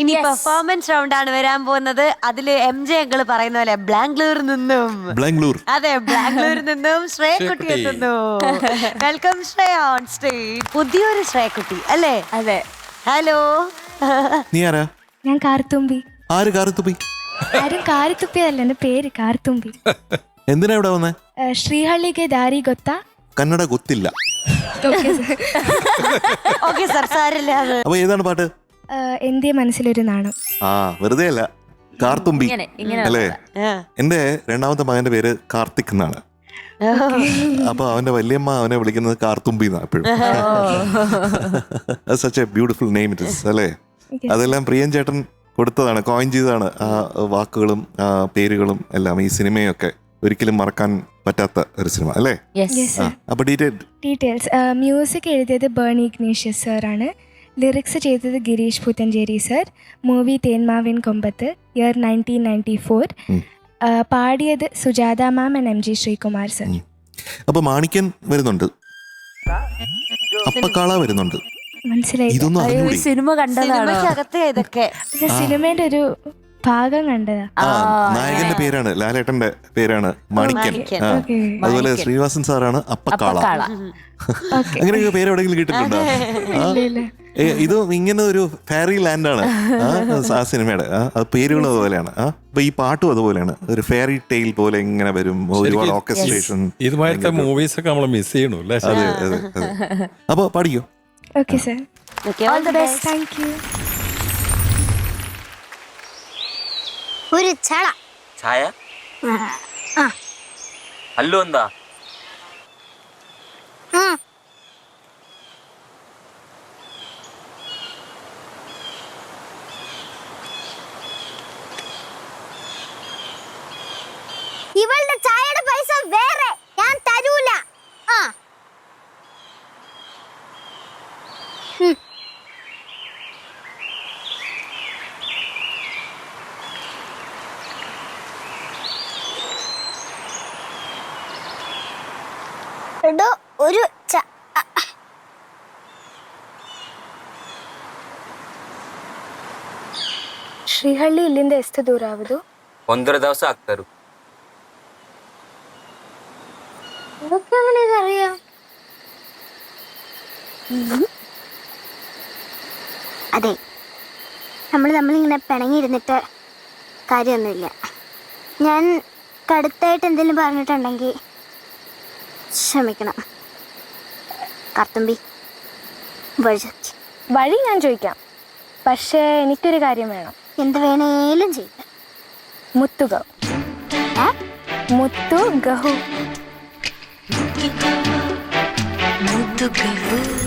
ഇനി performance round ആണ് വരാൻ പോകുന്നത്. അതിൽ എം ജെ അങ്കിൾ പറയുന്ന പോലെ ബാംഗ്ലൂരിൽ നിന്നും. ബാംഗ്ലൂർ. അതെ ബാംഗ്ലൂരിൽ നിന്നും ശ്രേയക്കുട്ടി എത്തുന്നു. വെൽക്കം ശ്രേയ ഓൺ സ്റ്റേജ് പുതിയൊരു ശ്രേയക്കുട്ടി അല്ലേ? അതെ. ഹലോ നീ ആരാ? ഞാൻ കാർത്തുമ്പി. ആര് കാർത്തുമ്പി? ആരും കാർത്തുപ്പിയല്ല എന്റെ പേര് കാർത്തുമ്പി. എന്തിനാ ഇവിടെ വന്നേ? ശ്രീഹള്ളിക്ക് ദാരി ഗൊത്ത. കന്നഡ ഗൊത്തില്ല. ഓക്കെ സർ സാരില്ല അപ്പൊ ഏതാണ് പാട്ട്? എന്റെ മനസ്സിലൊരു നാണം. ആ വെറുതെ അല്ല? കാർത്തുമ്പി അല്ലേ. എന്റെ രണ്ടാമത്തെ മകന്റെ പേര് കാർത്തിക് എന്നാണ്. അപ്പൊ അവന്റെ വല്യമ്മ അവനെ വിളിക്കുന്നത് കാർത്തുമ്പി എന്നാ എപ്പോഴും. Such a beautiful name it is അല്ലേ? അതെല്ലാം പ്രിയൻ ചേട്ടൻ കൊടുത്തതാണ് കോയിൻ ചെയ്തതാണ് ആ വാക്കുകളും ആ പേരുകളും എല്ലാം ഈ സിനിമയൊക്കെ ഒരിക്കലും മറക്കാൻ പറ്റാത്ത ഒരു സിനിമ അല്ലേ? അപ്പൊ ഡീറ്റെയിൽസ് മ്യൂസിക് എഴുതിയത് ബേണി ഇഗ്നീഷ്യസ് സാറാണ് ലിറിക്സ് ചെയ്തത് Gireesh Puthenchery sir movie Thenmavin Kombath year nineteen ninety four. പാടിയത് Sujatha ma'am and M G Sreekumar sir. അപ്പൊ മാണിക്യൻ വരുന്നുണ്ട്. അപ്പക്കാള വരുന്നുണ്ട്. മനസ്സിലായി ഇതൊന്നും അറിഞ്ഞൂടി? സിനിമ കണ്ടതാണോ. സിനിമയ്ക്കകത്തെ ഇതൊക്കെ. ഇത് സിനിമയുടെ ഒരു ഭാഗം കണ്ടതാ. ആ നായകന്റെ പേരാണ് ലാലേട്ടന്റെ പേരാണ്. ആ. ഓക്കെ. അതുപോലെ ശ്രീനിവാസൻ സാറാണ് അപ്പക്കാള. അപ്പക്കാള. ഓക്കെ. പേര് എവിടെയെങ്കിലും കേട്ടിട്ടുണ്ടോ? ആ? ഇല്ല ഇല്ല. ഇത് ഇങ്ങനെ ഒരു ഫാരി ലാൻഡാണ് ആ സിനിമയുടെ ആ, അത് പേരുകളും അതുപോലെയാണ് ആ അപ്പൊ ഈ പാട്ടും അതുപോലെയാണ് ഒരു ഫെയറി ടെയിൽ പോലെ ഇങ്ങനെ വരും ഒരുപാട് ശരിക്കും ഓർക്കസ്ട്രേഷൻ ഇതുമായിട്ട് മൂവീസ് ഒക്കെ നമ്മൾ മിസ് ചെയ്യണു അല്ലേ അതെ അതെ അതെ അപ്പൊ പാടിക്കോ okay sir all the best thank you ഒരു ചള ಛಾಯ ಅಲ್ಲೂ എടോ ഒരു ച അ, അ. ಶ್ರೀಹಳ್ಳಿ ಇಲ್ಲಿಂದ ಎಷ್ಟು ದೂರ ಆಗುದು ಒಂದರ ದಿವಸ ಆಗ್ತಾರು ഇതൊക്കെ എങ്ങനെ അറിയാം അതെ നമ്മൾ നമ്മളിങ്ങനെ പിണങ്ങിയിരുന്നിട്ട് കാര്യമൊന്നുമില്ല ഞാൻ കടുത്തായിട്ട് എന്തെങ്കിലും പറഞ്ഞിട്ടുണ്ടെങ്കിൽ ക്ഷമിക്കണം. കർത്തുമ്പി വഴി വഴി ഞാൻ ചോദിക്കാം. പക്ഷേ എനിക്കൊരു കാര്യം വേണം. എന്ത് വേണേലും ചെയ്യും. മുത്തു ഗഹു? മുത്തു ഗഹു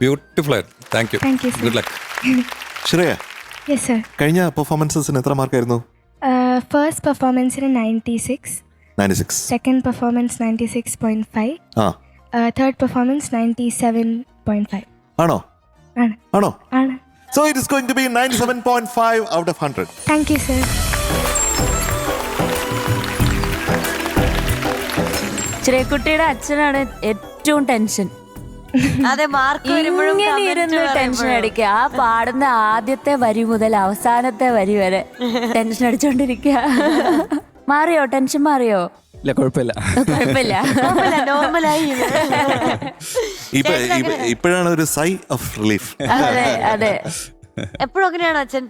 ബ്യൂട്ടിഫുൾ ആയിരുന്നു thank you Thank you, sir. Good luck Shreya yes sir കഴിഞ്ഞ പെർഫോമൻസസിന് എത്ര മാർക്കായിരുന്നു? First പെർഫോമൻസിന് ninety six ninety six second performance ninety six point five ആ. Third performance ninety seven point five ആണോ? ആണ്. ആണോ? So it is going to be ninety seven point five out of hundred thank you sir ചിറയക്കുട്ടിയുടെ അച്ഛനാണ് ഏറ്റവും tension അതെ mark വരുമ്പോഴും ഇരുന്ന് tension. അടിക്കുക. ആ പാടുന്ന ആദ്യത്തെ വരി മുതൽ അവസാനത്തെ വരി വരെ ടെൻഷൻ അടിച്ചോണ്ടിരിക്കുക. മാറിയോ? ടെൻഷൻ മാറിയോ? ഇല്ല കുഴപ്പമില്ല. ഇപ്പോഴാണ് ഒരു സൈ ഓഫ് റിലീഫ് അതെ അതെ. എപ്പോഴും അങ്ങനെയാണോ അച്ഛൻ?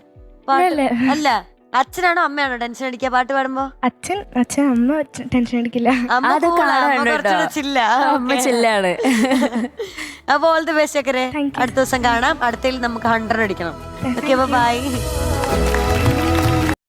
അല്ല. അച്ഛനാണോ അമ്മയാണോ ടെൻഷൻ അടിക്കുക? പാട്ട് പാടുമ്പോ? അച്ഛൻ അച്ഛൻ അമ്മ ടെൻഷൻ അടിക്കില്ല. അമ്മ അത് cool ആ, അമ്മ കാണാനുണ്ട് കുറച്ചുകൂടെ കേട്ടോ. chill ആ. അമ്മ Okay. ചില്ലാണ് അപ്പൊ all the best Thank you. അടുത്ത ദിവസം കാണാം. അടുത്തതിൽ നമുക്ക് ഹൺഡ്രഡ് അടിക്കണം. Okay bye